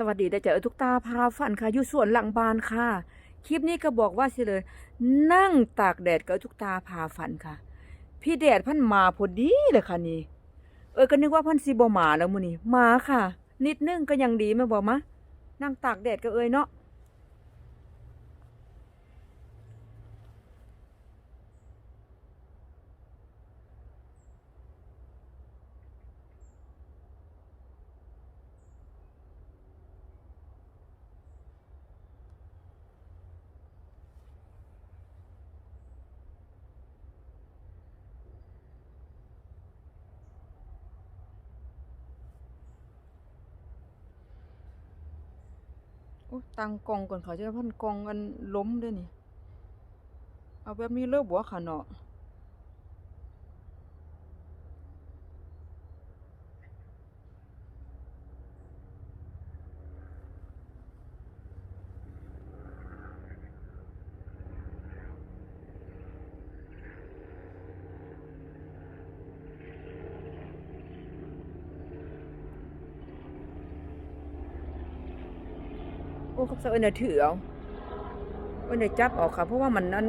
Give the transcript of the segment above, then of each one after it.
สวัสดีได้เจอทุกตาพาฝันค่ะอยู่สวนหลังบานค่ะ คลิปนี้ก็บอกว่าสิเลย นั่งตากแดดกับทุกตาพาฝันค่ะ พี่แดดพันมาพอดีเลยค่ะนี่ เออก็นึกว่าพันซีบมาแล้วมื้อนี้มาค่ะ นิดนึงก็ยังดีไม่บอกมะ นั่งตากแดดก็เอ้ยเนาะ ตังกองก่อนเขาจะพันกองกันล้มด้วยนี่ เอาแบบนี้เลิกบัวขาเนาะ โอ้เขาเอินน่ะถือเอาเอินจับออกค่ะ เพราะว่ามันอัน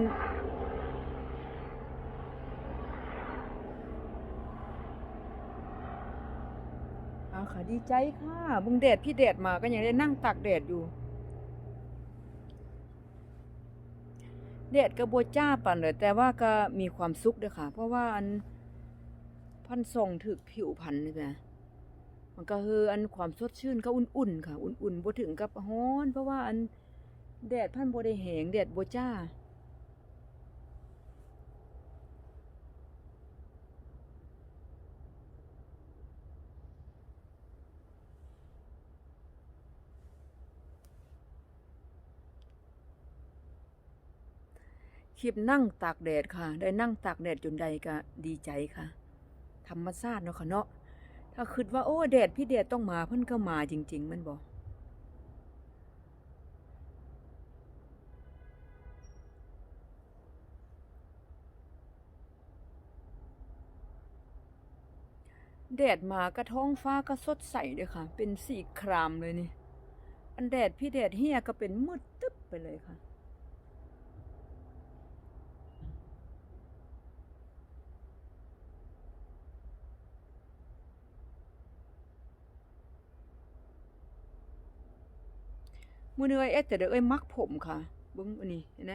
เอาค่ะดีใจค่ะบุงแดดพี่แดดมาก็ยังได้นั่งตากแดดอยู่แดดก็บ่จ้าปานเลยแต่ว่าก็มีความสุขด้อค่ะ เพราะว่าอันพันส่งถึกผิวพันธุ์นี่แหละ มันก็คืออันความสดชื่นก็อุ่นๆค่ะ อุ่นๆบ่ถึงกับร้อน เพราะว่าอันแดดพันบ่ได้แหงแดดบ่จ้าคลิปนั่งตากแดดค่ะ ได้นั่งตากแดดจนใดก็ดีใจค่ะ ธรรมชาติเนาะค่ะเนาะ ถ้าคิดว่าโอ้แดดพี่แดดต้องมาเพิ่นก็มาจริง ๆ มันบอกแดดมาก็ท้องฟ้าก็สดใสเลยค่ะ เป็นสีครามเลยนี่ อันแดดพี่แดดเฮียก็เป็นมืดตึ๊บไปเลยค่ะ มื้อนี้เอ้ยเอ็ดแต่เด้อเอ้ยมักผมค่ะเบิ่งอันนี้นไหม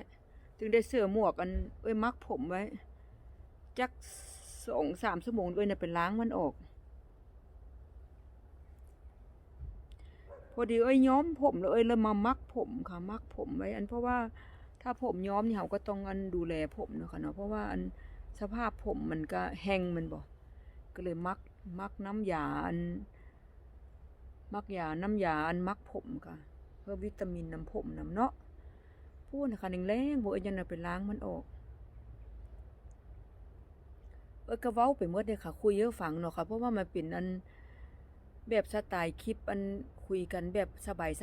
ถึงได้เสื้อหมวกอันเอ้ยมักผมไว้ จักสองสามชั่วโมงเอ้ยน่ะไปล้างมันออก พอดีเอ้ยย้อมผมแล้วเอ้ยเลยมามักผมค่ะ มักผมไว้ อันเพราะว่าถ้าผมย้อมนี่เขาก็ต้องอันดูแลผมเนาะค่ะเนาะเพราะว่าอันสภาพผมมันก็แห้งมันบ่ก็เลยมักมักน้ำยาอัน มักยาน้ำยาอันมักผมค่ะ เพื่อวิตามินน้ำผมน้ำเนาะพูดนะคะแรงๆบ่เอ้ยยันไปล้างมันออกเอ้ยก็เว้าไปหมดเลยค่ะ คุยเยอะฟังเนาะค่ะ เพราะว่ามันเป็นอันแบบสไตล์คลิปอันคุยกันแบบ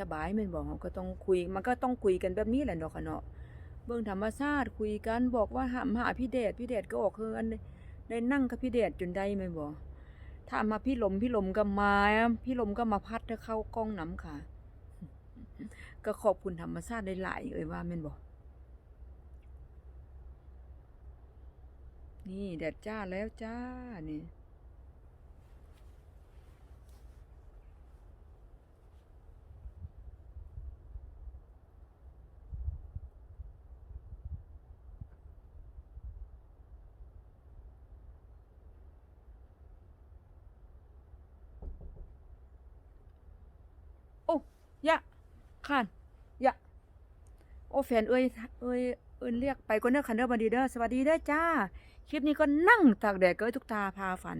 สบายๆแม่นบ่เราก็ต้องคุย มันก็ต้องคุยกันแบบนี้แหละเนาะค่ะเนาะเบิ่งธรรมชาติคุยกันบอกว่าหามหาพี่แดดพี่แดดก็ออกคืออันได้นั่งกับพี่แดดจนได้แม่นบ่ถ้ามาพี่ลมพี่ลมก็มาพี่ลมก็มาพัดเข้ากล้องน้ำค่ะ ก็ขอบคุณธรรมชาติได้หลายเอ่ยว่าแม่นบอกนี่แดดจ้าแล้วจ้านี่ โอ้ยะ ค่ะอยะโอ้แฟนเอ้ยเอ้ยเอ้ยเรียกไปก็เนื้อคันเดอร์บันดีเดอร์สวัสดีเด้อจ้า คลิปนี้ก็นั่งตากแดดเกยทุกตาพาฝัน